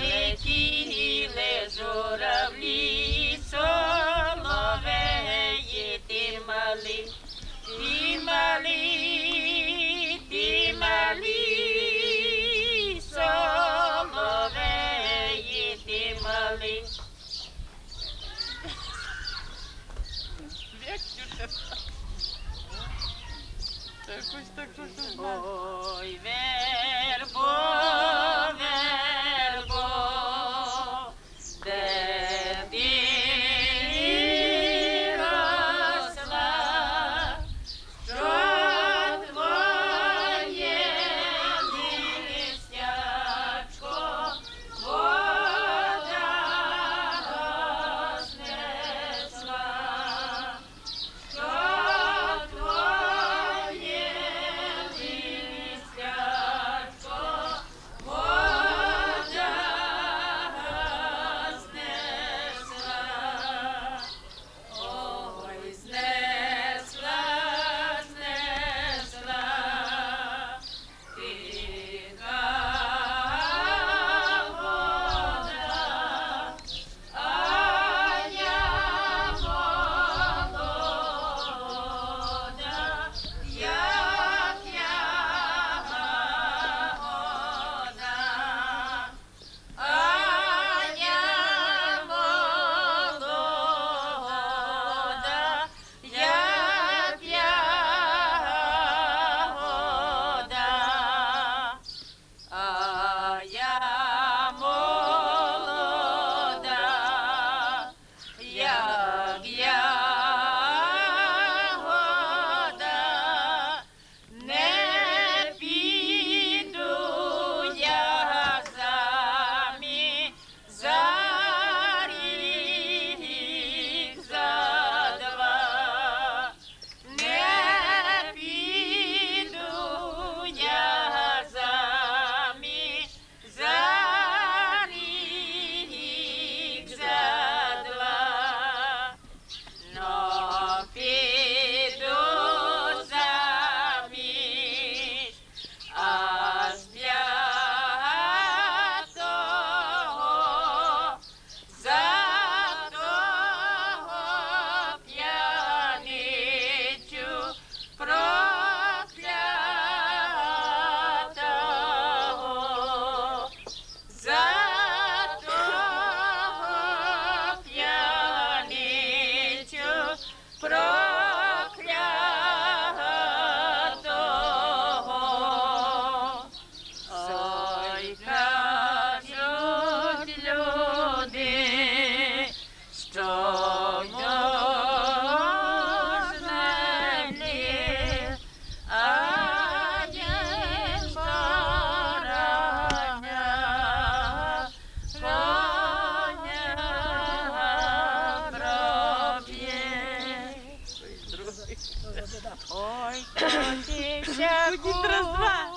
летіли журавлі, соловеї ти мали, ти мали, ти мали, соловеї ти мали. Якось так, що Ой, Ой, котівся, раз, два.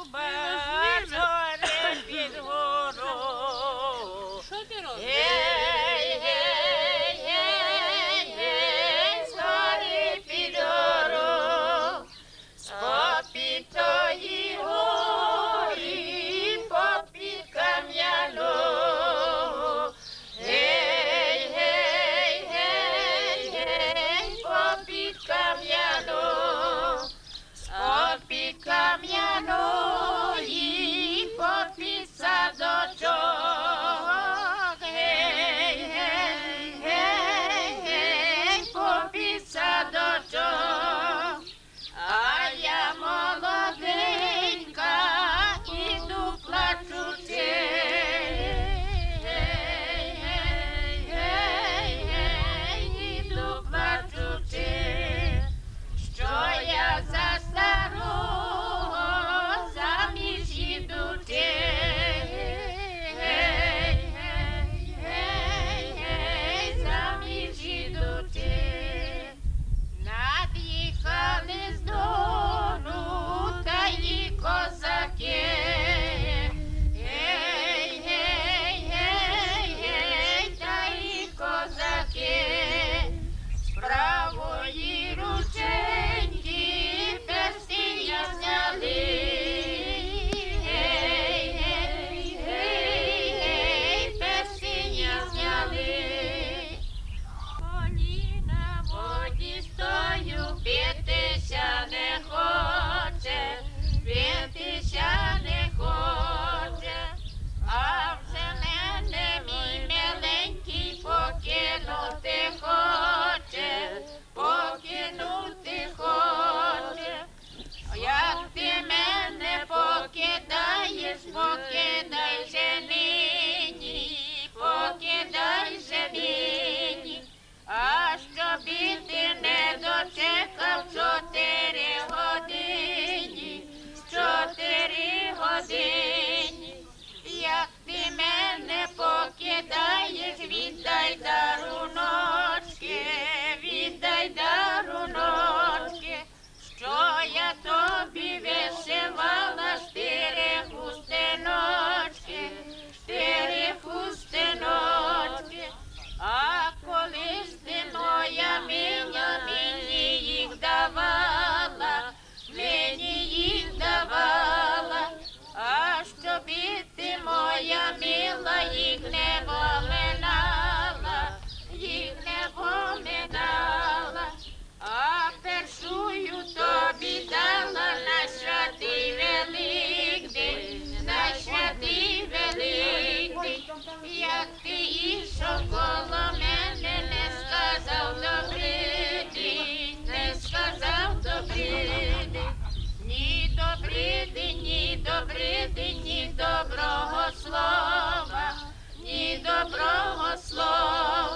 да благословить.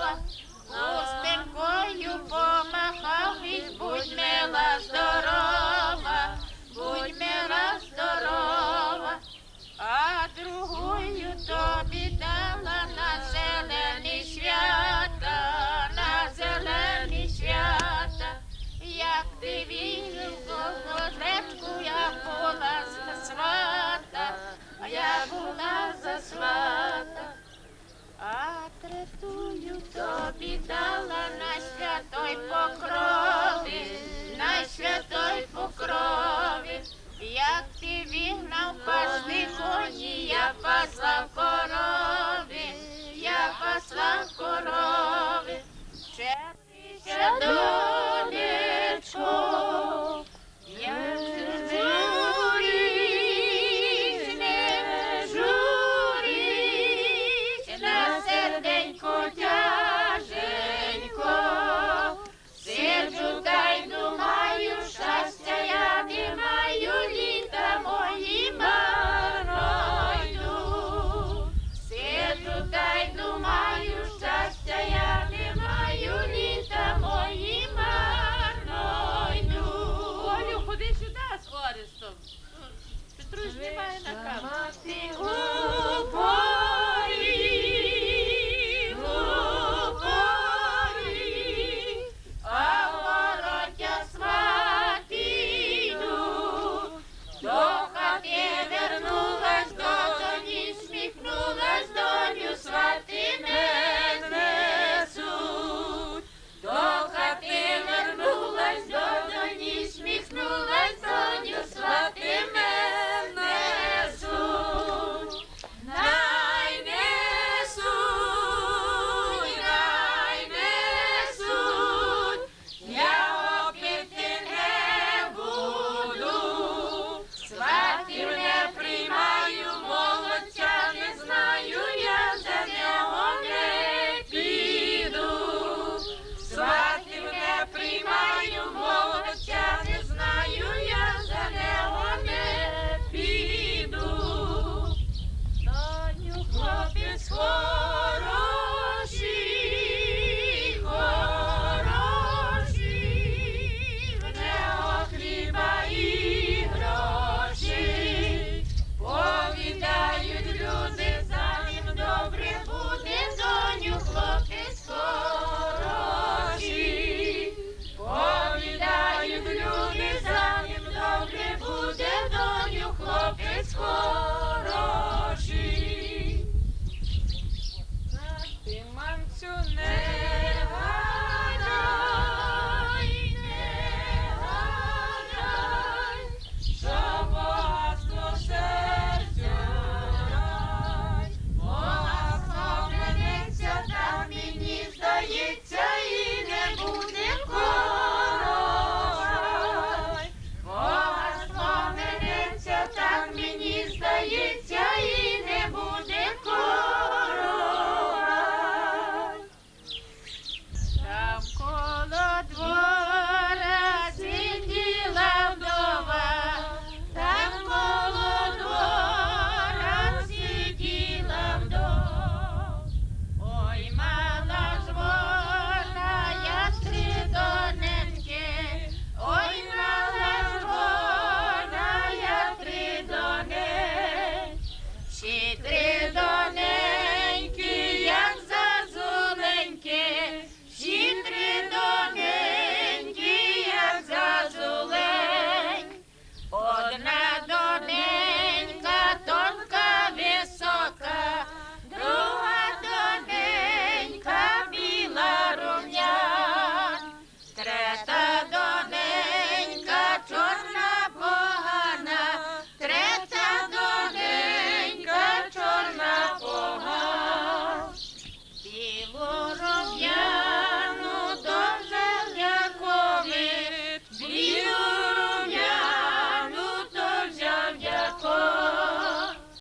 жертвую тобі дала на святой покрови, на святой покрови. користом. Петрусь немає на камеру. Oh.